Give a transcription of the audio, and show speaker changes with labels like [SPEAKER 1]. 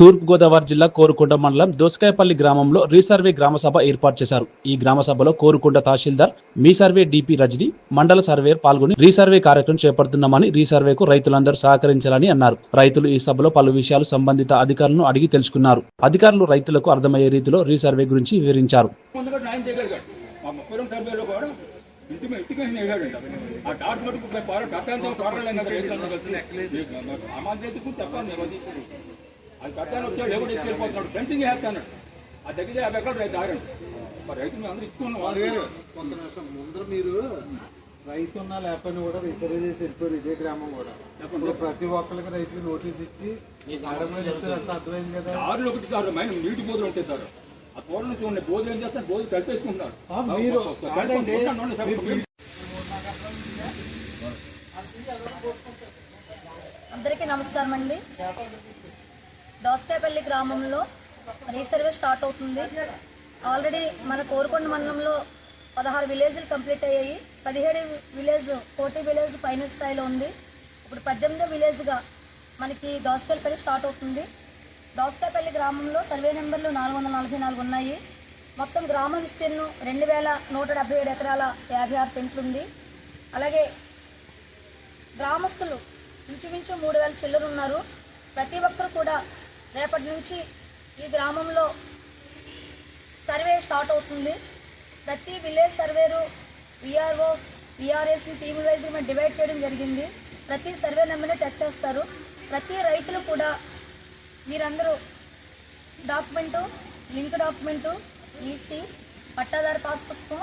[SPEAKER 1] తూర్పుగోదావరి జిల్లా కోరుకొండ మండలం దోసకాయపల్లి గ్రామంలో రీసర్వే గ్రామ సభ ఏర్పాటు చేశారు. ఈ గ్రామ సభలో కోరుకొండ తహసీల్దార్ మీ సర్వే డిపి రజని మండల సర్వేయర్ పాల్గొని రీసర్వే కార్యక్రమం చేపడుతున్నామని రీసర్వేకు రైతులందరూ సహకరించాలని అన్నారు. రైతులు ఈ సభలో పలు విషయాలు సంబంధిత అధికారులను అడిగి తెలుసుకున్నారు. అధికారులు రైతులకు అర్థమయ్యే రీతిలో రీసర్వే గురించి వివరించారు.
[SPEAKER 2] ఇంటికి ఆ అది కట్టాలని వచ్చాడు ఎవరు తీసుకెళ్ళిపోతున్నాడు. ఫెన్సింగ్ వేస్తాను ఆ దగ్గర యాభై ఎకరాలు రైతు ఆగండి. మరి రైతు మేము అందరూ ఇచ్చుకున్నాం
[SPEAKER 3] ఒక్క నిమిషం ముందర మీరు రైతు ఉన్నా లేకపోయినా కూడా రిసర్వ్ చేసి వెళ్ళిపోయారు ఇదే గ్రామం కూడా. ఇప్పుడు ప్రతి ఒక్కరికి రైతుకి నోటీస్ ఇచ్చి అర్థమైంది కదా?
[SPEAKER 2] ఆరులో ఒకటి సార్ మైన నీటి బోధులు ఉంటాయి సార్ ఆ తోట నుంచి ఉండే బోధులు ఏం చేస్తారు? బోధులు కలిపేసుకుంటున్నారు.
[SPEAKER 4] అందరికీ నమస్కారం అండి. దోసకాయపల్లి గ్రామంలో రీసర్వే స్టార్ట్ అవుతుంది. ఆల్రెడీ మన కోరుకొండ మండలంలో పదహారు విలేజ్లు కంప్లీట్ అయ్యాయి. పదిహేడు విలేజ్ కోటి విలేజ్ ఫైనల్ స్థాయిలో ఉంది. ఇప్పుడు పద్దెనిమిదో విలేజ్గా మనకి దోసకాయపల్లి స్టార్ట్ అవుతుంది. దోసకాయపల్లి గ్రామంలో సర్వే నెంబర్లు నాలుగు వందల నలభై నాలుగు ఉన్నాయి. మొత్తం గ్రామ విస్తీర్ణం రెండు వేల నూట డెబ్బై ఏడు ఎకరాల యాభై ఆరు సెంట్లు ఉంది. అలాగే గ్రామస్తులు ఇంచుమించు మూడు వేల చిల్లరు ఉన్నారు. ప్రతి ఒక్కరు కూడా రేపటి నుంచి ఈ గ్రామంలో సర్వే స్టార్ట్ అవుతుంది. ప్రతి విలేజ్ సర్వేరు విఆర్ఓ విఆర్ఎస్ని టీమ్ వైజ్గా మేము డివైడ్ చేయడం జరిగింది. ప్రతి సర్వే నెంబర్ని టచ్ చేస్తారు. ప్రతి రైతులు కూడా మీరందరూ డాక్యుమెంటు లింక్ డాక్యుమెంటు ఈసీ పట్టాదారు పాస్ పుస్తకం